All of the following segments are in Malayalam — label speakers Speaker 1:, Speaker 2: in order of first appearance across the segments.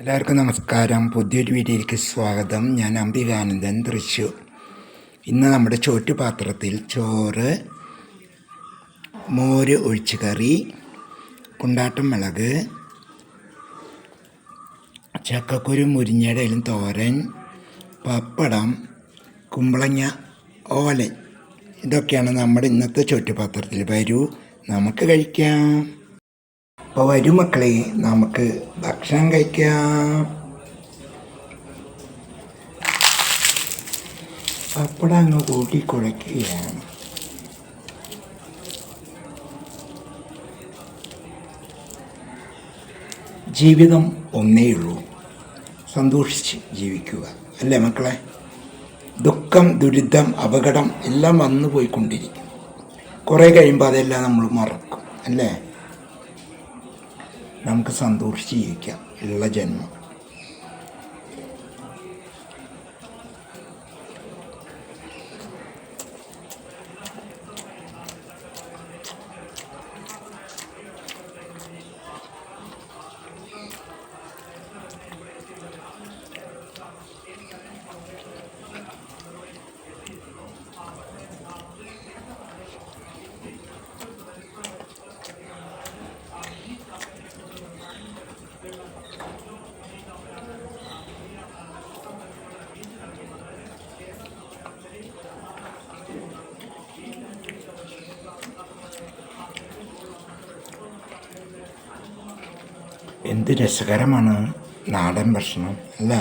Speaker 1: എല്ലാവർക്കും നമസ്കാരം. പുതിയൊരു വീഡിയോയിലേക്ക് സ്വാഗതം. ഞാൻ അംബികാനന്ദൻ തൃശ്ശൂർ. ഇന്ന് നമ്മുടെ ചോറ്റുപാത്രത്തിൽ ചോറ് മോര് ഒഴിച്ച് കറി കുണ്ടാട്ടം മുളക് ചക്കക്കുരു മുരിഞ്ഞടയിലും തോരൻ പപ്പടം കുമ്പളങ്ങ ഓലൻ. ഇതൊക്കെയാണ് നമ്മുടെ ഇന്നത്തെ ചോറ്റുപാത്രത്തിൽ. വരൂ നമുക്ക് കഴിക്കാം. അപ്പോൾ വരും മക്കളെ നമുക്ക് ഭക്ഷണം കഴിക്കാം. പപ്പടം അങ്ങ് കൂട്ടി കുഴയ്ക്കുകയാണ് ജീവിതം ഒന്നേയുള്ളൂ സന്തോഷിച്ച് ജീവിക്കുക. അല്ലേ മക്കളെ? ദുഃഖം ദുരിതം അപകടം എല്ലാം വന്നു പോയിക്കൊണ്ടിരിക്കും കുറേ കഴിയുമ്പോൾ അതെല്ലാം നമ്മൾ മറക്കും. അല്ലേ? നമുക്ക് സന്തോഷിച്ച് ജീവിക്കാം. ഉള്ള ജന്മം. എന്ത് രസകരമാണ് നാടൻ ഭക്ഷണം അല്ലേ?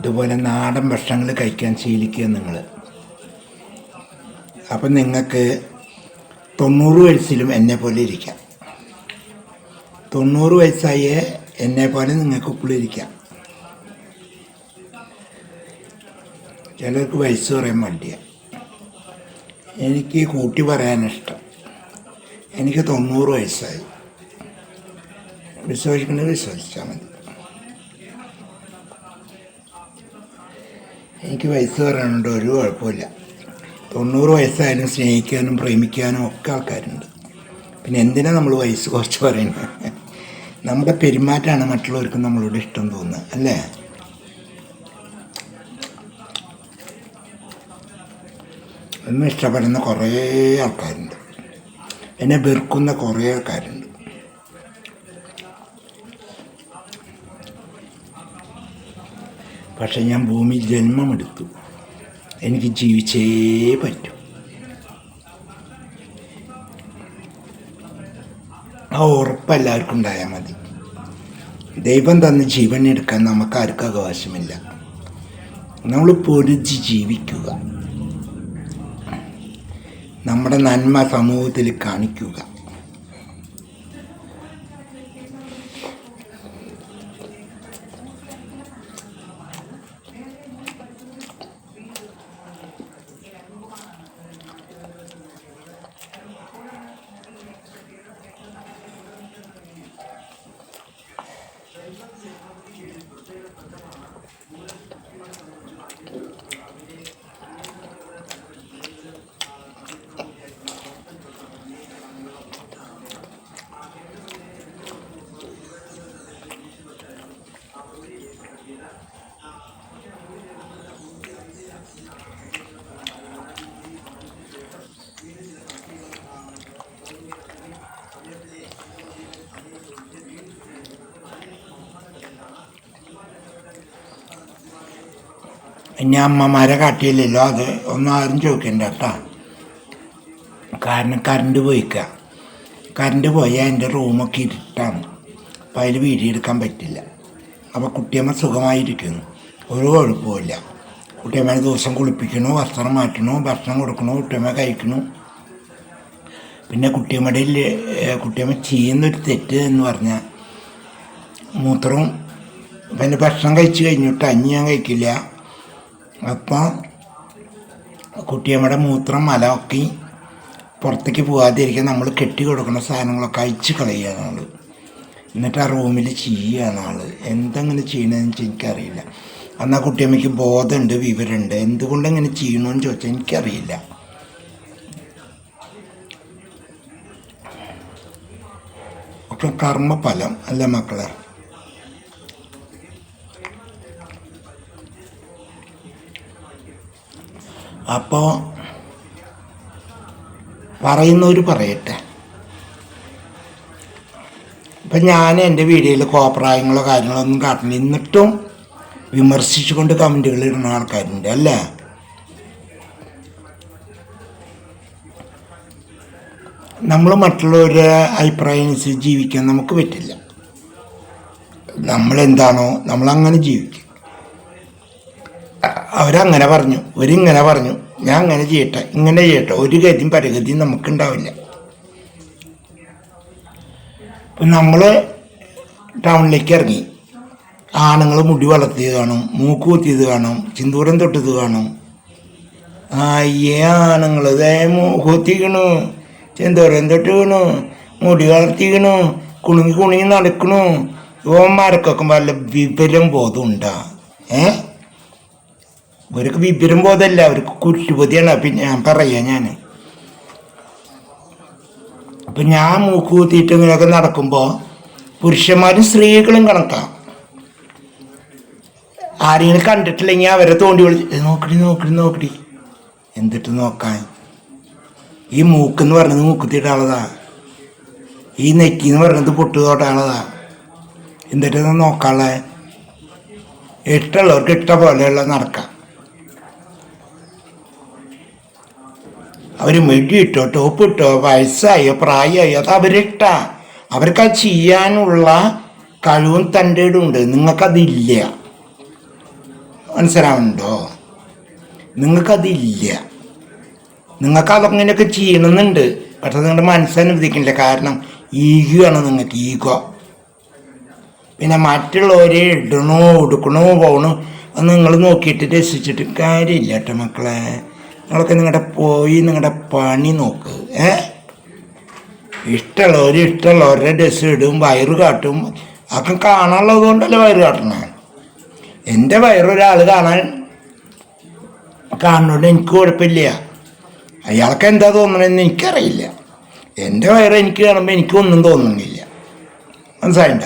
Speaker 1: ഇതുപോലെ നാടൻ ഭക്ഷണങ്ങൾ കഴിക്കാൻ ശീലിക്കുക നിങ്ങൾ. അപ്പം നിങ്ങൾക്ക് തൊണ്ണൂറ് വയസ്സിലും എന്നെ പോലെ ഇരിക്കാം. തൊണ്ണൂറ് വയസ്സായ എന്നെ പോലെ നിങ്ങൾക്ക് ഇപ്പോഴും ഇരിക്കാം. ചിലർക്ക് വയസ്സ് പറയാൻ മടിയാണ് എനിക്ക് കൂട്ടി പറയാനിഷ്ടം എനിക്ക് തൊണ്ണൂറ് വയസ്സായി. വിശ്വസിക്കുന്നത് വിശ്വസിച്ചാൽ മതി. എനിക്ക് വയസ്സ് പറയാനുണ്ട് ഒരു കുഴപ്പമില്ല. തൊണ്ണൂറ് വയസ്സായാലും സ്നേഹിക്കാനും പ്രേമിക്കാനും ഒക്കെ ആൾക്കാരുണ്ട്. പിന്നെ എന്തിനാണ് നമ്മൾ വയസ്സ് കുറച്ച് പറയുന്നത്? നമ്മുടെ പെരുമാറ്റമാണ് മറ്റുള്ളവർക്ക് നമ്മളോട് ഇഷ്ടം തോന്നുന്നത് അല്ലേ? എന്നെ ഇഷ്ടപ്പെടുന്ന കുറേ ആൾക്കാരുണ്ട്. എന്നെ വെറുക്കുന്ന കുറേ ആൾക്കാരുണ്ട്. പക്ഷെ ഞാൻ ഭൂമിയിൽ ജന്മമെടുത്തു. എനിക്ക് ജീവിച്ചേ പറ്റൂ. ആ ഉറപ്പ് എല്ലാവർക്കും ഉണ്ടായാൽ മതി. ദൈവം തന്ന ജീവൻ എടുക്കാൻ നമുക്ക് ആർക്കും അവകാശമില്ല. നമ്മൾ പൊരുതി ജീവിക്കുക. നമ്മുടെ നന്മ സമൂഹത്തിൽ കാണിക്കുക. ഇനി അമ്മമാരെ കാട്ടിയില്ലല്ലോ അത് ഒന്നും ആരും ചോദിക്കണ്ട കേട്ടോ. കാരണം കറണ്ട് പോയിക്കുക കറണ്ട് പോയാൽ എന്റെ റൂമൊക്കെ ഇരുട്ടാണ്. അപ്പോൾ അതിൽ വീഡിയോ എടുക്കാൻ പറ്റില്ല. അപ്പോൾ കുട്ടിയമ്മ സുഖമായിരിക്കുന്നു. ഒരു കുഴപ്പമില്ല കുട്ടിയമ്മേനെ ദിവസം കുളിപ്പിക്കണു വസ്ത്രം മാറ്റണു ഭക്ഷണം കൊടുക്കണു കുട്ടിയമ്മ കഴിക്കണു? പിന്നെ കുട്ടിയമ്മയുടെ കുട്ടിയമ്മ ചെയ്യുന്നൊരു തെറ്റ് എന്ന് പറഞ്ഞാൽ മൂത്രവും പിന്നെ ഭക്ഷണം കഴിച്ച് കഴിഞ്ഞിട്ട് അഞ്ഞ് ഞാൻ കഴിക്കില്ല. അപ്പം കുട്ടിയമ്മയുടെ മൂത്രം മലമൊക്കെ പുറത്തേക്ക് പോകാതിരിക്കാൻ നമ്മൾ കെട്ടി കൊടുക്കുന്ന സാധനങ്ങളൊക്കെ അയച്ച് കളയുകയാണ് ആൾ എന്നിട്ട് ആ റൂമിൽ ചെയ്യുകയാണ് ആൾ എന്തെങ്ങനെ ചെയ്യണമെന്ന് വെച്ചാൽ എനിക്കറിയില്ല. അന്ന് ആ കുട്ടിയമ്മയ്ക്ക് ബോധമുണ്ട് വിവരമുണ്ട് എന്തുകൊണ്ട് എങ്ങനെ ചെയ്യണമെന്ന് ചോദിച്ചാൽ എനിക്കറിയില്ല. ഒക്കെ കർമ്മഫലം അല്ലേ മക്കളെ? അപ്പോൾ പറയുന്നവർ പറയട്ടെ. ഇപ്പം ഞാൻ എന്റെ വീഡിയോയിൽ കോപ്രായങ്ങളോ കാര്യങ്ങളോ ഒന്നും കാട്ടില്ല എന്നിട്ടും വിമർശിച്ചുകൊണ്ട് കമന്റുകൾ ഇടുന്ന ആൾക്കാരുണ്ട് അല്ലേ? നമ്മൾ മറ്റുള്ളവരുടെ അഭിപ്രായം അനുസരിച്ച് ജീവിക്കാൻ നമുക്ക് പറ്റില്ല. നമ്മളെന്താണോ നമ്മളങ്ങനെ ജീവിക്കും. അവരങ്ങനെ പറഞ്ഞു ഒരിങ്ങനെ പറഞ്ഞു ഞാൻ അങ്ങനെ ചെയ്യട്ടെ ഇങ്ങനെ ചെയ്യട്ടെ ഒരു ഗതിയും പരഗതിയും നമുക്കുണ്ടാവില്ല. നമ്മൾ ടൗണിലേക്ക് ഇറങ്ങി. ആണുങ്ങൾ മുടി വളർത്തിയത് കാണും മൂക്ക് കുത്തിയത് കാണും ചിന്തൂരം തൊട്ടത് കാണും. അയ്യേ ആണുങ്ങൾ ഇതേ മൂക്ക് കുത്തിക്കണു ചിന്തൂരം തൊട്ട് വീണു മുടി വളർത്തിക്കണു കുണുങ്ങി കുണുങ്ങി നടക്കണു. യുവന്മാർക്കൊക്കെ വല്ല വിവരം ബോധം ഉണ്ടാ ഏ? ഇവർക്ക് വിവരം ബോധമല്ല അവർക്ക് കുറ്റുപതിയാണ് പിന്നെ ഞാൻ പറയാം ഞാൻ അപ്പം ഞാൻ മൂക്ക് കുത്തിയിട്ട് ഇങ്ങനെയൊക്കെ നടക്കുമ്പോൾ പുരുഷന്മാരും സ്ത്രീകളും കണക്കാം. ആരെങ്കിലും കണ്ടിട്ടില്ലെങ്കിൽ അവരെ തോണ്ടി വിളിച്ച് നോക്കി നോക്കടി നോക്കടി എന്നിട്ട് നോക്കാൻ. ഈ മൂക്കെന്ന് പറയുന്നത് മൂക്കുത്തിയിട്ട ആളതാ. ഈ നെക്കി എന്ന് പറയുന്നത് പൊട്ടു തൊട്ട ആളതാ. എന്നിട്ട് നോക്കാളെ ഇഷ്ടമുള്ളവർക്ക് ഇഷ്ട പോലെയുള്ള നടക്കാം. അവർ മെഡിയിട്ടോ ടോപ്പിട്ടോ വയസ്സായോ പ്രായമായോ അത് അവരിട്ട. അവർക്ക് അത് ചെയ്യാനുള്ള കഴിവും തന്റെ ഉണ്ട് നിങ്ങൾക്കതില്ല. മനസ്സിലാവുന്നുണ്ടോ? നിങ്ങൾക്കതില്ല. നിങ്ങൾക്ക് അതങ്ങനെയൊക്കെ ചെയ്യണമെന്നുണ്ട്. പക്ഷെ നിങ്ങളുടെ മനസ്സനുവദിക്കില്ല കാരണം ഈഗോ നിങ്ങൾക്ക് ഈഗോ. പിന്നെ മറ്റുള്ളവരെ ഇടണോ ഉടുക്കണോ പോകണോ അത് നിങ്ങൾ നോക്കിയിട്ട് രസിച്ചിട്ട് കാര്യമില്ല കേട്ടോ മക്കളെ. നിങ്ങളൊക്കെ നിങ്ങളുടെ പോയി നിങ്ങളുടെ പണി നോക്ക്. ഏ? ഇഷ്ടമുള്ളവർ ഇഷ്ടമുള്ളവരുടെ ഡ്രസ്സ് ഇടും വയറ് കാട്ടും. അതൊക്കെ കാണാനുള്ളത് കൊണ്ടല്ലേ വയറ് കാട്ടണേ? എന്റെ വയറൊരാൾ കാണാൻ കാണുന്നുണ്ട് എനിക്ക് കുഴപ്പമില്ല. അയാൾക്ക് എന്താ തോന്നണമെന്ന് എനിക്കറിയില്ല. എന്റെ വയറ് എനിക്ക് കാണുമ്പോൾ എനിക്കൊന്നും തോന്നുന്നില്ല. മനസ്സിലായിണ്ട?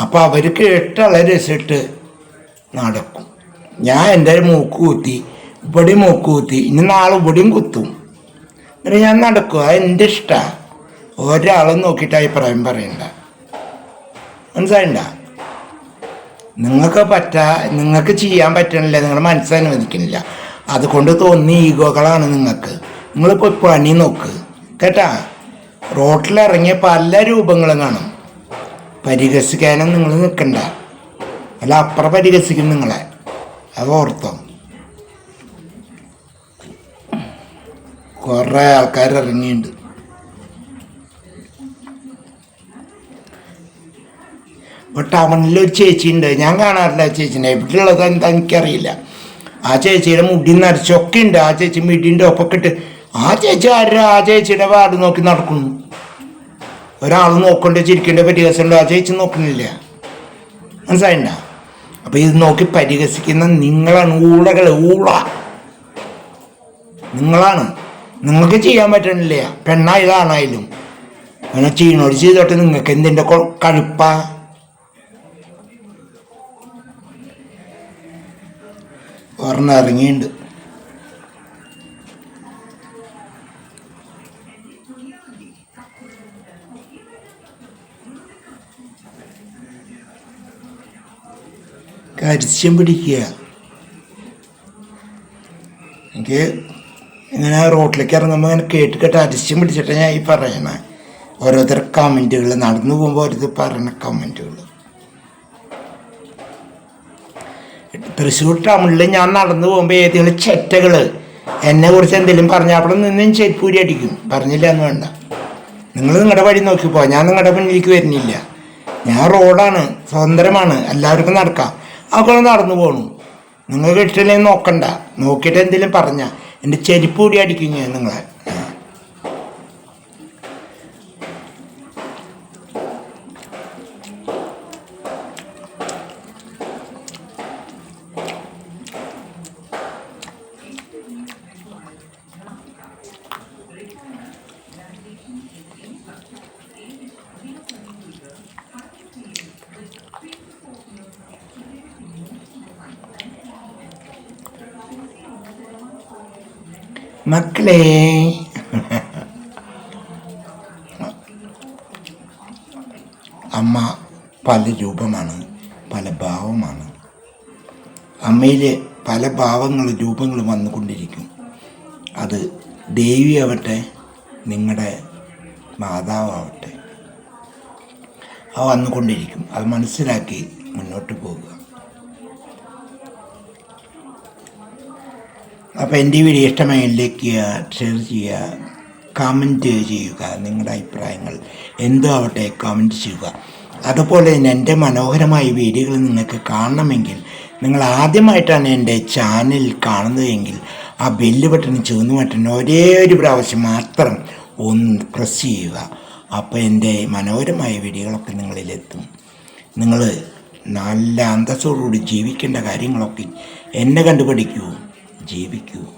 Speaker 1: അപ്പോൾ അവർക്ക് ഇഷ്ടമുള്ള രസിട്ട് നടക്കും. ഞാൻ എന്റെ മൂക്ക് കുത്തി ഇവിടെയും മൂക്കൂത്തി കുത്തി ഇനി നാളെ ഇവിടെയും കുത്തും. എന്നിട്ട് ഞാൻ നടക്കും അത് എന്റെ ഇഷ്ടമാണ് ഒരാളും നോക്കിയിട്ട് അഭിപ്രായം പറയണ്ട. മനസ്സിലായിണ്ട? നിങ്ങൾക്ക് പറ്റാ നിങ്ങൾക്ക് ചെയ്യാൻ പറ്റണില്ല നിങ്ങളുടെ മനസ്സനുവദിക്കണില്ല അതുകൊണ്ട് തോന്നിയ ഈഗോകളാണ് നിങ്ങൾക്ക്. നിങ്ങളിപ്പോൾ പണി നോക്ക്. കേട്ടാ? റോട്ടിലിറങ്ങിയ പല രൂപങ്ങളും കാണും. പരിഹസിക്കാനും നിങ്ങൾ നിൽക്കണ്ട. അല്ല അപ്പുറം പരിഹസിക്കും നിങ്ങളെ. അത് ഓർത്തോ. കുറേ ആൾക്കാർ ഇറങ്ങിയിട്ടുണ്ട് ഇപ്പോൾ ടൗണിൽ ഒരു ചേച്ചി ഉണ്ട് ഞാൻ കാണാറില്ല ആ ചേച്ചിനെ. എവിടെയുള്ളത് എന്താ എനിക്കറിയില്ല ആ ചേച്ചിയുടെ മുടി നരച്ചൊക്കെ ഉണ്ട് ആ ചേച്ചി മിടിന്റെ ഒപ്പൊക്കെ ഇട്ട് ആ ചേച്ചി ആരും? ആ ചേച്ചിയുടെ വാട് നോക്കി നടക്കുന്നു. ഒരാൾ നോക്കണ്ട ചിരിക്കേണ്ട പരിഹസമുണ്ട് ആ ചേച്ചി നോക്കുന്നില്ല. മനസ്സിലായിണ്ട? അപ്പോൾ ഇത് നോക്കി പരിഹസിക്കുന്ന നിങ്ങളാണ്. ഊളകൾ ഊള. നിങ്ങളാണ്. നിങ്ങൾക്ക് ചെയ്യാൻ പറ്റണില്ല. പെണ്ണായതാണായാലും. അങ്ങനെ ചെയ്യണോട് ചെയ്തോട്ടെ നിങ്ങൾക്ക്. എന്തിന്റെ കഴുപ്പ ഒരെണ്ണം ഇറങ്ങിയിട്ടുണ്ട് കരിശ്യം പിടിക്കുക. എനിക്ക് ഇങ്ങനെ റോട്ടിലേക്ക് ഇറങ്ങുമ്പോൾ ഇങ്ങനെ കേട്ട് കേട്ട് അരിശ്യം പിടിച്ചിട്ട് ഞാൻ ഈ പറയണേ ഓരോരുത്തർ കമന്റുകൾ നടന്നു പോകുമ്പോൾ ഓരോരുത്തർ പറയുന്ന കമന്റുകൾ തൃശ്ശൂർ ടൗണിൽ ഞാൻ നടന്നു പോകുമ്പോൾ ഏതെങ്കിലും ചെറ്റകൾ എന്നെ കുറിച്ച് എന്തെങ്കിലും പറഞ്ഞാൽ അവിടെ നിന്നും ചെരിപ്പൂരി അടിക്കും. പറഞ്ഞില്ല എന്ന് വേണ്ട. നിങ്ങൾ നിങ്ങളുടെ വഴി നോക്കി പോ ഞാൻ നിങ്ങളുടെ മുന്നിലേക്ക് വരുന്നില്ല. ഞാൻ റോഡാണ് സ്വതന്ത്രമാണ്. എല്ലാവർക്കും നടക്കാം. അപ്പോൾ നടന്നു പോകണു നിങ്ങൾ ഇഷ്ടമില്ലെങ്കിൽ നോക്കണ്ട. നോക്കിയിട്ട് എന്തെങ്കിലും പറഞ്ഞാൽ എന്റെ ചെരുപ്പ് കൂടി അടിക്കും ഞാൻ നിങ്ങളെ ആ. മക്കളെ. അമ്മ പല രൂപമാണ് പല ഭാവമാണ്. അമ്മയിൽ പല ഭാവങ്ങളും രൂപങ്ങളും വന്നുകൊണ്ടിരിക്കും. അത് ദേവി ദേവിയാവട്ടെ നിങ്ങളുടെ മാതാവാവട്ടെ. അത് വന്നുകൊണ്ടിരിക്കും. അത് മനസ്സിലാക്കി മുന്നോട്ട് പോകുക. അപ്പോൾ എന്റെ വീഡിയോ ഇഷ്ടമായി ലൈക്ക് ചെയ്യുക ഷെയർ ചെയ്യുക കമന്റ് ചെയ്യുക നിങ്ങളുടെ അഭിപ്രായങ്ങൾ എന്തോ ആവട്ടെ കമന്റ് ചെയ്യുക. അതുപോലെ തന്നെ എന്റെ മനോഹരമായ വീഡിയോകൾ നിങ്ങൾക്ക് കാണണമെങ്കിൽ നിങ്ങൾ ആദ്യമായിട്ടാണ് എന്റെ ചാനൽ കാണുന്നതെങ്കിൽ ആ ബെല്ല് ബട്ടൺ ചുവന്ന ബട്ടൺ ഒരേ ഒരു പ്രാവശ്യം മാത്രം ഒന്ന് പ്രസ് ചെയ്യുക. അപ്പോൾ എന്റെ മനോഹരമായ വീഡിയോകളൊക്കെ നിങ്ങളിലെത്തും നിങ്ങൾ നല്ല അന്തസ്സോടുകൂടി ജീവിക്കേണ്ട കാര്യങ്ങളൊക്കെ എന്നെ കണ്ടുപഠിക്കൂ. ജീവിക്കൂ.